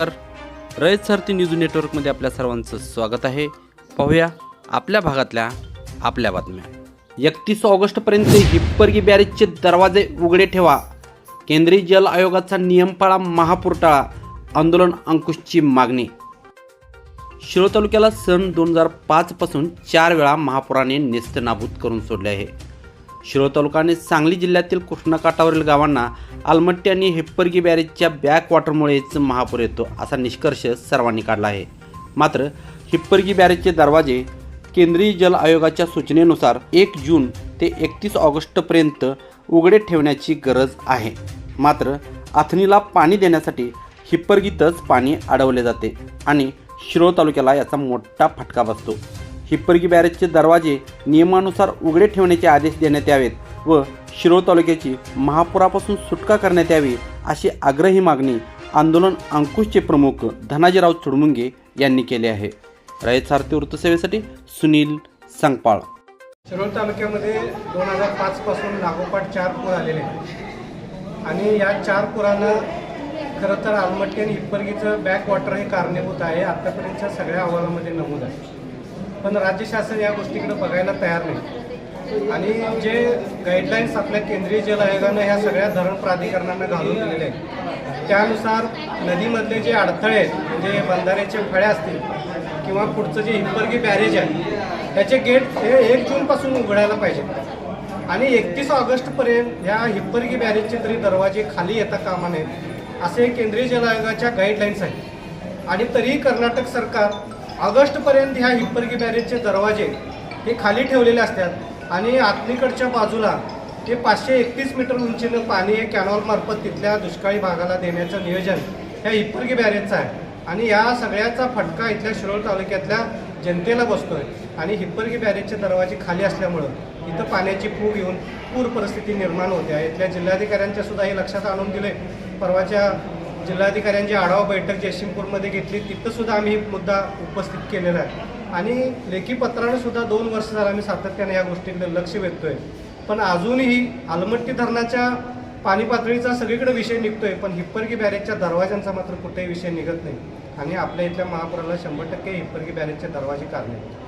तर रयत सारथी न्यूज नेटवर्कमध्ये आपल्या सर्वांचं स्वागत आहे. पाहूया आपल्या भागातल्या आपल्या बातम्या. एकतीस ऑगस्टपर्यंत हिप्परगी बॅरेजचे दरवाजे उघडे ठेवा. केंद्रीय जल आयोगाचा नियम पाळा महापूर टाळा आंदोलन अंकुशची मागणी. शिरो तालुक्याला सन दोन हजार पाचपासून चार वेळा महापुराने नेस्तनाबूत करून सोडले आहे. शिरो तालुकाने सांगली जिल्ह्यातील कृष्णाकाठावरील गावांना आलमट्टी आणि हिप्परगी बॅरेजच्या बॅकवॉटरमुळेच महापूर येतो असा निष्कर्ष सर्वांनी काढला आहे. मात्र हिप्परगी बॅरेजचे दरवाजे केंद्रीय जल आयोगाच्या सूचनेनुसार एक जून ते एकतीस ऑगस्टपर्यंत उघडे ठेवण्याची गरज आहे. मात्र अथणीला पाणी देण्यासाठी हिप्परगीतच पाणी अडवले जाते आणि शिरोळ तालुक्याला याचा मोठा फटका बसतो. हिप्परगी बॅरेजचे दरवाजे नियमानुसार उघडे ठेवण्याचे आदेश देण्यात यावेत. व शिरोळ तालुक्याची महापुरापासून सुटका करण्यात यावी अशी आग्रही मागणी आंदोलन अंकुशचे प्रमुख धनाजीराव चुडमुंगे यांनी केली आहे. रयत सारथी वृत्तसेवेसाठी सुनील संगपाळ. शिरोळ तालुक्यामध्ये दोन हजार पाचपासून लागोपाठ चार पूर आलेले आहेत. आणि या चार पुरानं खरं तर आलमट्टी आणि इतपर्गीचं बॅकवॉटर हे कारणीभूत आहे. आत्तापर्यंतच्या सगळ्या अहवालामध्ये नमूद आहे. पण राज्य शासन या गोष्टीकडे बघायला तयार नाही. आणि जे गाईडलाईन्स आपल्या केंद्रीय जल आयोगानं ह्या सगळ्या धरण प्राधिकरणांना घालून दिलेले आहेत त्यानुसार नदीमधले जे अडथळे आहेत म्हणजे बंधाऱ्याचे फळे असतील किंवा पुढचं जे हिप्परगी बॅरेज आहे त्याचे गेट हे एक जूनपासून उघडायला पाहिजे. आणि एकतीस ऑगस्टपर्यंत ह्या हिप्परगी बॅरेजचे तरी दरवाजे खाली येता कामा नयेत असे केंद्रीय जल आयोगाच्या गाईडलाईन्स आहेत. आणि तरीही कर्नाटक सरकार ऑगस्टपर्यंत ह्या हिप्परगी बॅरेजचे दरवाजे हे खाली ठेवलेले असतात. आणि आतलीकडच्या बाजूला ते पाचशे एकतीस मीटर उंचीनं पाणी हे कॅनॉलमार्फत तिथल्या दुष्काळी भागाला देण्याचं नियोजन ह्या हिप्परगी बॅरेजचं आहे. आणि या सगळ्याचा फटका इथल्या शिरोळ तालुक्यातल्या जनतेला बसतोय. आणि हिप्परगी बॅरेजचे दरवाजे खाली असल्यामुळं इथं पाण्याची फूग येऊन पूर परिस्थिती निर्माण होते. आहे इथल्या जिल्हाधिकाऱ्यांच्या सुद्धा हे लक्षात आणून दिले परवाच्या जिल्हाधिकाऱ्यांची आढावा बैठक जयसिंगपूरमध्ये घेतली. तिथंसुद्धा आम्ही मुद्दा उपस्थित केलेला आहे. आणि लेखी पत्राने सुद्धा दोन वर्ष झालं आम्ही सातत्याने या गोष्टीकडे लक्ष वेधतोय. पण अजूनही आलमट्टी धरणाच्या पाणी पातळीचा सगळीकडे विषय निघतोय पण हिप्परगी बॅरेजच्या दरवाजांचा मात्र कुठेही विषय निघत नाही. आणि आपल्या इथल्या महापुराला शंभर टक्के हिप्परगी बॅरेजचे दरवाजे काढले.